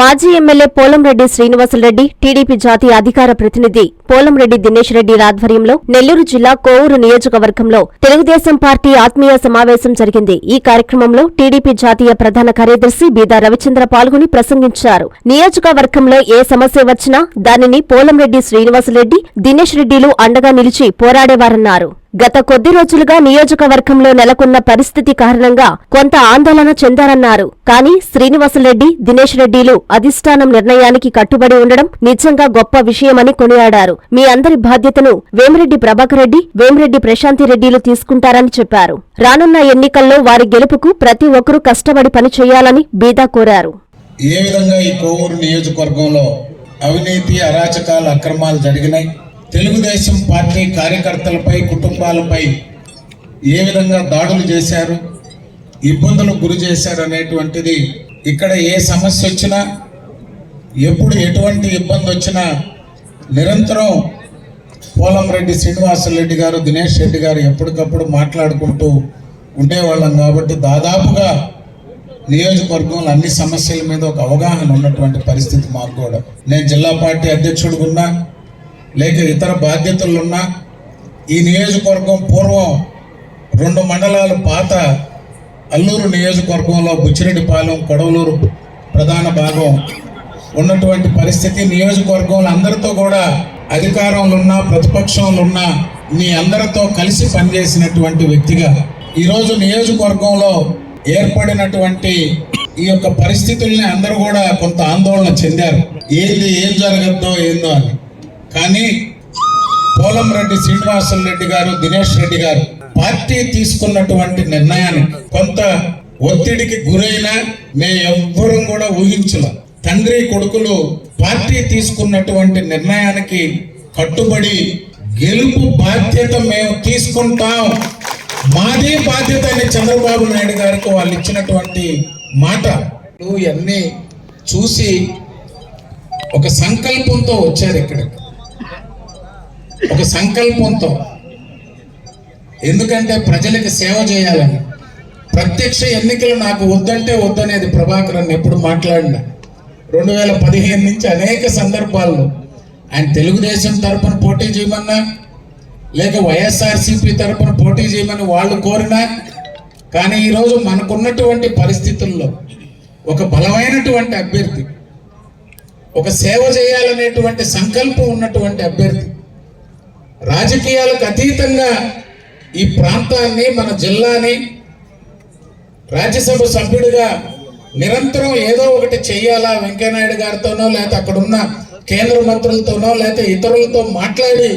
మాజీ MLA Polamreddy Srinivasulu Reddy TDP జాతీయ అధికార ప్రతినిధి పోలంరెడ్డి దినేష్ రెడ్డి ఆధ్వర్యంలో నెల్లూరు జిల్లా కోవూరు నియోజకవర్గంలో తెలుగుదేశం పార్టీ ఆత్మీయ సమావేశం జరిగింది. ఈ కార్యక్రమంలో టీడీపీ జాతీయ ప్రధాన కార్యదర్శి బీదా రవిచంద్ర పాల్గొని ప్రసంగించారు. నియోజకవర్గంలో ఏ సమస్య వచ్చినా దానిని పోలంరెడ్డి శ్రీనివాసులరెడ్డి దినేష్ రెడ్డిలు అండగా నిలిచి పోరాడేవారన్నారు. గత కొద్ది రోజులుగా నియోజకవర్గంలో నెలకొన్న పరిస్థితి కారణంగా కొంత ఆందోళన చెందారన్నారు. కానీ శ్రీనివాసరెడ్డి దినేష్ రెడ్డిలు అధిష్టానం నిర్ణయానికి కట్టుబడి ఉండడం నిజంగా గొప్ప విషయమని కొనియాడారు. మీ అందరి బాధ్యతను వేమిరెడ్డి ప్రభాకర్ రెడ్డి వేమిరెడ్డి ప్రశాంతి రెడ్డిలు తీసుకుంటారని చెప్పారు. రానున్న ఎన్నికల్లో వారి గెలుపుకు ప్రతి ఒక్కరూ కష్టపడి పని చేయాలని బీదా కోరారు. ఏ విధంగా ఈ కోవూరు నియోజకవర్గంలో అవినీతి అరాచకాలు అక్రమాలు జరిగినాయి? తెలుగుదేశం పార్టీ కార్యకర్తలపై కుటుంబాలపై ఏ విధంగా దాడులు చేశారు ఇబ్బందులకు గురి చేశారు అనేటువంటిది ఇక్కడ ఏ సమస్య వచ్చినా ఎప్పుడు ఎటువంటి ఇబ్బంది వచ్చినా నిరంతరం పోలంరెడ్డి శ్రీనివాసరెడ్డి గారు దినేష్ రెడ్డి గారు ఎప్పటికప్పుడు మాట్లాడుకుంటూ ఉండేవాళ్ళం కాబట్టి దాదాపుగా నియోజకవర్గంలో అన్ని సమస్యల మీద ఒక అవగాహన ఉన్నటువంటి పరిస్థితి మాకు కూడా. నేను జిల్లా పార్టీ అధ్యక్షుడిగా ఉన్నా లేక ఇతర బాధ్యతలున్నా ఈ నియోజకవర్గం పూర్వం రెండు మండలాలు పాత అల్లూరు నియోజకవర్గంలో బుచ్చిరెడ్డిపాలెం కొడవలూరు ప్రధాన భాగం ఉన్నటువంటి పరిస్థితి. నియోజకవర్గంలో అందరితో కూడా అధికారంలో ఉన్న ప్రతిపక్షంలో ఉన్నా మీ అందరితో కలిసి పనిచేసినటువంటి వ్యక్తిగా ఈరోజు నియోజకవర్గంలో ఏర్పడినటువంటి ఈ యొక్క పరిస్థితుల్ని అందరూ కూడా కొంత ఆందోళన చెందారు. ఏంది ఏం జరగద్దో ఏందో అని. కానీ పోలంరెడ్డి శ్రీనివాసులు రెడ్డి గారు దినేష్ రెడ్డి గారు పార్టీ తీసుకున్నటువంటి నిర్ణయాన్ని కొంత ఒత్తిడికి గురైన మే ఎవ్వరూ కూడా ఊహించలేం. తండ్రి కొడుకులు పార్టీ తీసుకున్నటువంటి నిర్ణయానికి కట్టుబడి గెలుపు బాధ్యత మేము తీసుకుంటాం. మాది బాధ్యత అని చంద్రబాబు నాయుడు గారికి వాళ్ళు ఇచ్చినటువంటి మాట. ఇవన్నీ చూసి ఒక సంకల్పంతో వచ్చారు ఇక్కడికి. ఒక సంకల్పంతో. ఎందుకంటే ప్రజలకు సేవ చేయాలని. ప్రత్యక్ష ఎన్నికలు నాకు వద్దంటే వద్దనేది ప్రభాకర్ ఎప్పుడు మాట్లాడిన. రెండు వేల పదిహేను నుంచి అనేక సందర్భాల్లో ఆయన తెలుగుదేశం తరపున పోటీ చేయమన్నా లేక వైఎస్ఆర్సీపీ తరపున పోటీ చేయమని వాళ్ళు కోరినా కానీ ఈరోజు మనకున్నటువంటి పరిస్థితుల్లో ఒక బలమైనటువంటి అభ్యర్థి ఒక సేవ చేయాలనేటువంటి సంకల్పం ఉన్నటువంటి అభ్యర్థి రాజకీయాలకు అతీతంగా ఈ ప్రాంతాన్ని మన జిల్లాని రాజ్యసభ సభ్యుడిగా నిరంతరం ఏదో ఒకటి చెయ్యాలా వెంకయ్యనాయుడు గారితోనో లేకపోతే అక్కడున్న కేంద్ర మంత్రులతోనో లేకపోతే ఇతరులతో మాట్లాడి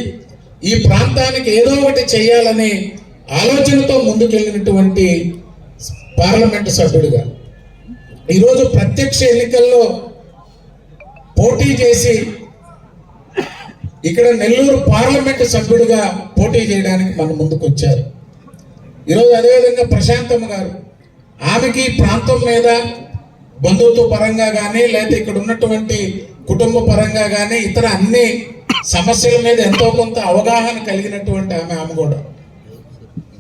ఈ ప్రాంతానికి ఏదో ఒకటి చేయాలని ఆలోచనతో ముందుకెళ్ళినటువంటి పార్లమెంటు సభ్యుడిగా. ఈరోజు ప్రత్యక్ష ఎన్నికల్లో పోటీ చేసి ఇక్కడ నెల్లూరు పార్లమెంటు సభ్యుడిగా పోటీ చేయడానికి మన ముందుకు వచ్చారు ఈరోజు అదేవిధంగా ప్రశాంతమ్మ గారు ఆమెకి ప్రాంతం మీద బంధుత్వ పరంగా కానీ లేకపోతే ఇక్కడ ఉన్నటువంటి కుటుంబ పరంగా కానీ ఇతర అన్ని సమస్యల మీద ఎంతో కొంత అవగాహన కలిగినటువంటి ఆమె ఆమె కూడా.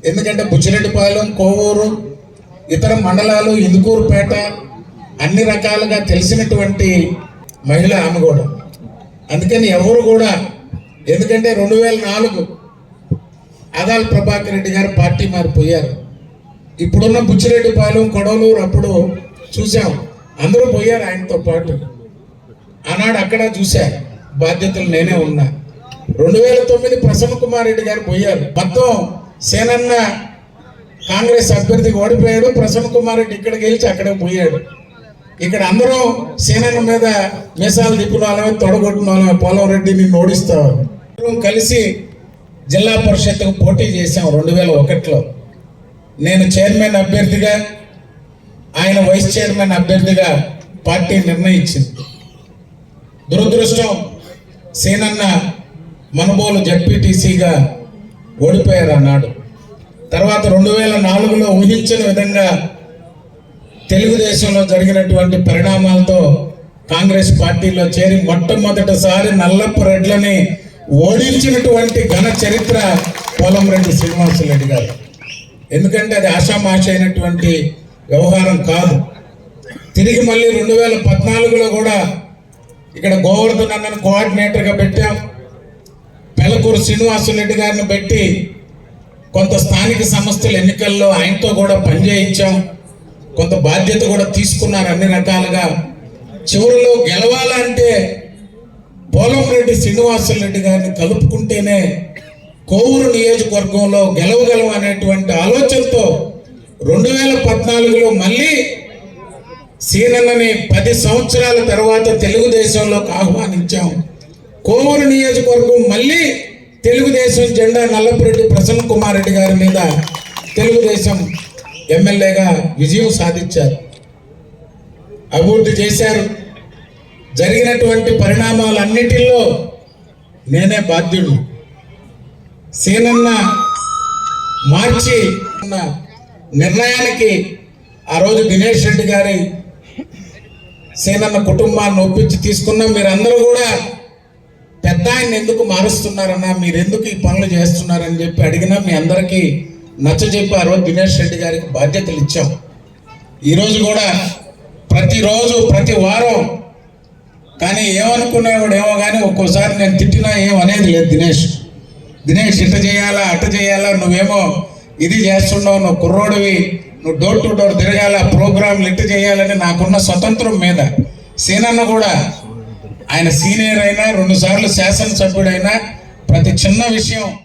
ఎందుకంటే బుచ్చిరెడ్డిపాలెం కోవూరు ఇతర మండలాలు ఇందుకూరుపేట అన్ని రకాలుగా తెలిసినటువంటి మహిళ ఆమె కూడా. అందుకని ఎవరు కూడా ఎందుకంటే రెండు వేల నాలుగు ఆదాల్ ప్రభాకర్ రెడ్డి గారు పార్టీ మారిపోయారు. ఇప్పుడున్న బుచ్చిరెడ్డిపాలెం కొడవలూరు అప్పుడు చూసాం అందరూ పోయారు ఆయనతో పాటు. ఆనాడు అక్కడ చూశారు బాధ్యతలు నేనే ఉన్నా. రెండు వేల తొమ్మిది ప్రసన్న కుమార్ రెడ్డి గారు పోయారు. మొత్తం సేనన్న కాంగ్రెస్ అభ్యర్థికి ఓడిపోయాడు. ప్రసన్న కుమార్ రెడ్డి ఇక్కడ గెలిచి అక్కడే పోయాడు. ఇక్కడ అందరూ సేనన్న మీద మీసాలు తిప్పిన వాళ్ళమే తొడగొట్టిన వాళ్ళమే. పోలం నిన్ను కలిసి జిల్లా పరిషత్కు పోటీ చేశాం రెండు వేల ఒకటిలో. నేను చైర్మన్ అభ్యర్థిగా ఆయన వైస్ చైర్మన్ అభ్యర్థిగా పార్టీ నిర్ణయించింది. దురదృష్టం సేనన్న మనుబోలు జడ్పీటీసీగా ఓడిపోయారు అన్నాడు. తర్వాత రెండు వేల నాలుగులో ఊహించిన విధంగా తెలుగుదేశంలో జరిగినటువంటి పరిణామాలతో కాంగ్రెస్ పార్టీలో చేరి మొట్టమొదటిసారి నల్లపు రెడ్లని ఓడించినటువంటి ఘన చరిత్ర పోలంరెడ్డి శ్రీనివాసరెడ్డి గారు. ఎందుకంటే అది ఆషామాష అయినటువంటి వ్యవహారం కాదు. తిరిగి మళ్ళీ రెండు వేల పద్నాలుగులో కూడా ఇక్కడ గోవర్ధన్ అన్నను కోఆర్డినేటర్గా పెట్టాం. పెలకూరు శ్రీనివాసులరెడ్డి గారిని పెట్టి కొంత స్థానిక సంస్థల ఎన్నికల్లో ఆయనతో కూడా పనిచేయించాం. కొంత బాధ్యత కూడా తీసుకున్నారు అన్ని రకాలుగా. చివరిలో గెలవాలంటే పోలంరెడ్డి శ్రీనివాసరెడ్డి గారిని కలుపుకుంటేనే కోవూరు నియోజకవర్గంలో గెలవగలం అనేటువంటి ఆలోచనతో రెండు వేల పద్నాలుగులో మళ్ళీ సీనన్నని పది సంవత్సరాల తర్వాత తెలుగుదేశంలోకి ఆహ్వానించాం. కోవూరు నియోజకవర్గం మళ్ళీ తెలుగుదేశం జెండా నల్లపురెడ్డి ప్రసన్న కుమార్ రెడ్డి గారి మీద తెలుగుదేశం ఎమ్మెల్యేగా విజయం సాధించారు. అభివృద్ధి చేశారు. జరిగినటువంటి పరిణామాలన్నిటిలో నేనే బాధ్యుడు. సీనన్న మార్చి ఉన్న నిర్ణయానికి ఆ రోజు దినేష్ రెడ్డి గారి సేనన్న కుటుంబాన్ని ఒప్పించి తీసుకున్నాం. మీరందరూ కూడా పెద్ద ఆయన ఎందుకు మారుస్తున్నారన్నా మీరు ఎందుకు ఈ పనులు చేస్తున్నారని చెప్పి అడిగినా మీ అందరికీ నచ్చజెప్పి ఆ రోజు దినేష్ రెడ్డి గారికి బాధ్యతలు ఇచ్చాం. ఈరోజు కూడా ప్రతిరోజు ప్రతి వారం కానీ ఏమనుకునేవాడేమో కానీ ఒక్కోసారి నేను తిట్టినా ఏం అనేది లేదు దినేష్. దినేష్ ఇట్ట చేయాలా అట్ట చేయాలా నువ్వేమో ఇది చేస్తున్నావు నువ్వు కుర్రోడివి నువ్వు డోర్ టు డోర్ తిరగాల ప్రోగ్రాంలు ఇట్ట చేయాలని నాకున్న స్వతంత్రం మీద. సీనన్న కూడా ఆయన సీనియర్ అయినా రెండుసార్లు శాసనసభ్యుడైనా ప్రతి చిన్న విషయం